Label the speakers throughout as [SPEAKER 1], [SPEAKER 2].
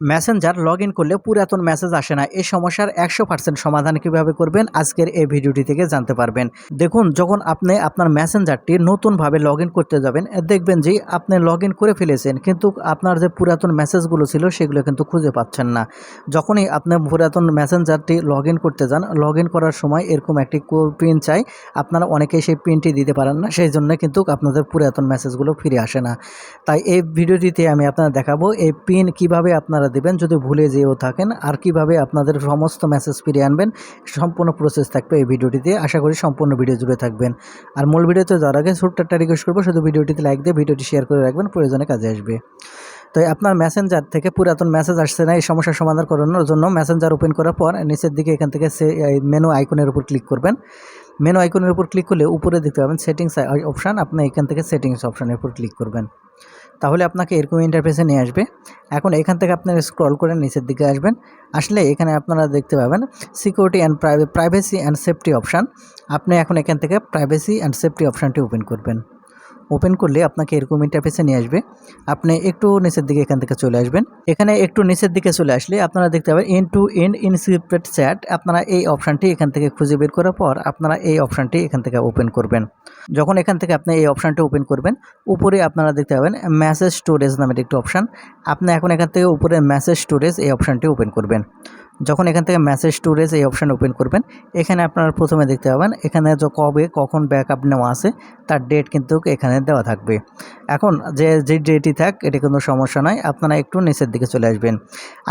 [SPEAKER 1] Messenger log in করলে পুরাতন message আসে না। এই সমস্যার একশো পার্সেন্ট সমাধান কীভাবে করবেন? আজকের এই ভিডিওটি থেকে জানতে পারবেন। দেখুন, যখন আপনি আপনার মেসেঞ্জারটি নতুনভাবে লগ ইন করতে যাবেন, দেখবেন যে আপনি লগ ইন করে ফেলেছেন, কিন্তু আপনার যে পুরাতন মেসেজগুলো ছিল, সেগুলো কিন্তু খুঁজে পাচ্ছেন না। যখনই আপনি পুরাতন মেসেঞ্জারটি লগ ইন করতে যান লগ ইন করার সময় এরকম একটি পিন চাই, আপনারা অনেকেই সেই পিনটি দিতে পারেন না, সেই জন্য কিন্তু আপনাদের পুরাতন মেসেজগুলো ফিরে আসে না। তাই এই ভিডিওটিতে আমি আপনাদের দেখাবো, এই পিন কীভাবে আপনারা দেবেন, যদি ভুলে যেও থাকেন। আর কীভাবে আপনাদের সমস্ত মেসেজ ফিরিয়ে আনবেন, সম্পূর্ণ প্রসেস থাকবে এই ভিডিওটিতে আশা করি সম্পূর্ণ ভিডিও জুড়ে থাকবেন। আর মূল ভিডিওতে যাওয়ার আগে ছোট্ট একটা রিকোয়েস্ট করব, শুধু ভিডিওটিতে লাইক দিয়ে ভিডিওটি শেয়ার করে রাখবেন, প্রয়োজনে কাজে আসবে। তো আপনার মেসেঞ্জার থেকে পুরাতন মেসেজ আসছে না, এই সমস্যার সমাধান করানোর জন্য মেসেঞ্জার ওপেন করার পর নিচের দিকে এখান থেকে সে মেনু আইকনের উপর ক্লিক করবেন। মেনু আইকনের উপর ক্লিক করলে উপরে দেখতে পাবেন সেটিংস অপশান আপনি এখান থেকে সেটিংস অপশানের উপর ক্লিক করবেন। তাহলে আপনাকে এরকম ইন্টারফেসে নিয়ে আসবে। এখন এখান থেকে আপনারা স্ক্রল করে নিচের দিকে আসবেন। আসলে এখানে আপনারা দেখতে পাবেন security and privacy and safety option আপনি এখন এখান থেকে প্রাইভেসি অ্যান্ড সেফটি অপশানটি ওপেন করবেন। ওপেন করলে আপনাকে এরকম ইন্টারফেসে নিয়ে আসবে। আপনি একটু নিচের দিকে এখান থেকে চলে আসবেন। এখানে একটু নিচের দিকে চলে আসলে আপনারা দেখতে পাবেন এন টু এন ইনসিপ্রেট চ্যাট আপনারা এই অপশানটি এখান থেকে খুঁজে বের করার পর আপনারা এই অপশানটি এখান থেকে ওপেন করবেন। যখন এখান থেকে আপনি এই অপশানটি ওপেন করবেন, উপরে আপনারা দেখতে পাবেন ম্যাসেজ স্টোরেজ নামের একটি অপশান আপনি এখন এখান থেকে উপরে মেসেজ স্টোরেজ এই অপশানটি ওপেন করবেন। যখন এখান থেকে ম্যাসেজ স্টোরেজ এই অপশান ওপেন করবেন, এখানে আপনারা প্রথমে দেখতে পাবেন, এখানে যে, কবে, কখন ব্যাকআপ নেওয়া আছে, তার ডেট কিন্তু এখানে দেওয়া থাকবে। এখন যে যে ডেটই থাক, এটা কোনো সমস্যা নয়। আপনারা একটু নিচের দিকে চলে আসবেন।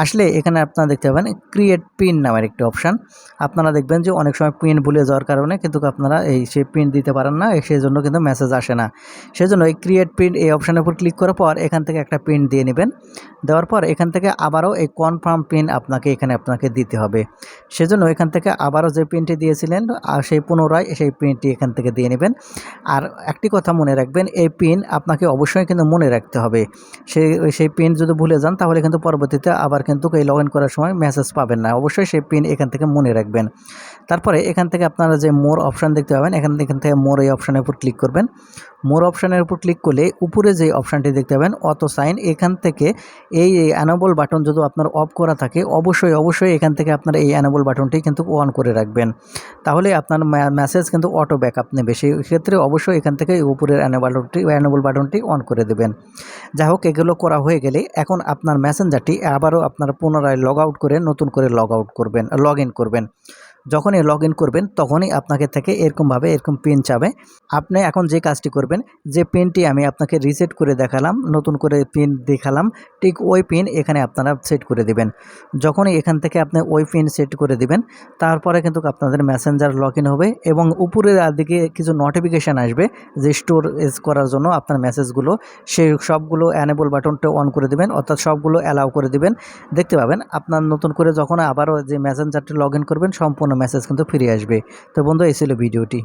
[SPEAKER 1] আসলে এখানে আপনারা দেখতে পাবেন ক্রিয়েট পিন নামের একটি অপশান আপনারা দেখবেন যে অনেক সময় পিন ভুলে যাওয়ার কারণে কিন্তু আপনারা এই, সেই পিন দিতে পারেন না। সেই জন্য কিন্তু মেসেজ আসে না। সেই জন্য এই ক্রিয়েট পিন এই অপশানের উপর ক্লিক করার পর এখান থেকে একটা পিন দিয়ে নেবেন। দেওয়ার পর এখান থেকে আবারও এই কনফার্ম পিন আপনাকে এখানে আপনাকে দিতে হবে। সেজন্য এখান থেকে আবারও যে পিনটি দিয়েছিলেন আর সেই পুনরায় সেই পিনটি এখান থেকে দিয়ে নেবেন। আর একটি কথা মনে রাখবেন এই পিন আপনাকে অবশ্যই কিন্তু মনে রাখতে হবে। সেই সেই পিন যদি ভুলে যান তাহলে কিন্তু পরবর্তীতে আবার কিন্তু এই লগ করার সময় মেসেজ পাবেন না। অবশ্যই সেই পিন এখান থেকে মনে রাখবেন। তারপরে এখান থেকে আপনারা যে মোর অপশান দেখতে পাবেন, এখান এখান থেকে মোর এই অপশানের উপর ক্লিক করবেন। মোর অপশানের উপর ক্লিক করলে উপরে যে অপশানটি দেখতে পাবেন অত সাইন এখান থেকে এই অ্যানাবল বাটন যদি আপনার অফ করা থাকে, অবশ্যই অবশ্যই এখান থেকে আপনার এই অ্যানাবল বাটনটি কিন্তু অন করে রাখবেন। তাহলে আপনার মেসেজ কিন্তু অটো ব্যাকআপ নেবে। সেই ক্ষেত্রে অবশ্যই এখান থেকে উপরের অ্যানাবলটি অ্যানাবল বাটনটি অন করে দেবেন। যাই হোক, এগুলো করা হয়ে গেলে এখন আপনার মেসেঞ্জারটি আবারও আপনার পুনরায় লগ আউট করে নতুন করে লগ আউট করবেন লগ ইন করবেন। যখনই লগ ইন করবেন, তখনই আপনাকে থেকে এরকমভাবে এরকম পিন চাবে। আপনি এখন যে কাজটি করবেন, যে পিনটি আমি আপনাকে রিসেট করে দেখালাম, নতুন করে পিন দেখালাম, ঠিক ওই পিন এখানে আপনারা সেট করে দিবেন। যখনই এখান থেকে আপনি ওই পিন সেট করে দিবেন, তারপরে কিন্তু আপনাদের মেসেঞ্জার লগ ইন হবে এবং উপরের দিকে কিছু নোটিফিকেশান আসবে যে স্টোর করার জন্য আপনার মেসেজগুলো সেই সবগুলো অ্যানেবল বাটনটা অন করে দিবেন, অর্থাৎ সবগুলো অ্যালাউ করে দিবেন। দেখতে পাবেন, আপনার নতুন করে যখন আবারও যে মেসেঞ্জারটি লগ ইন করবেন, সম্পূর্ণ মেসেজ কিন্তু ফিরে আসবে। তো বন্ধু এই ছিল ভিডিওটি।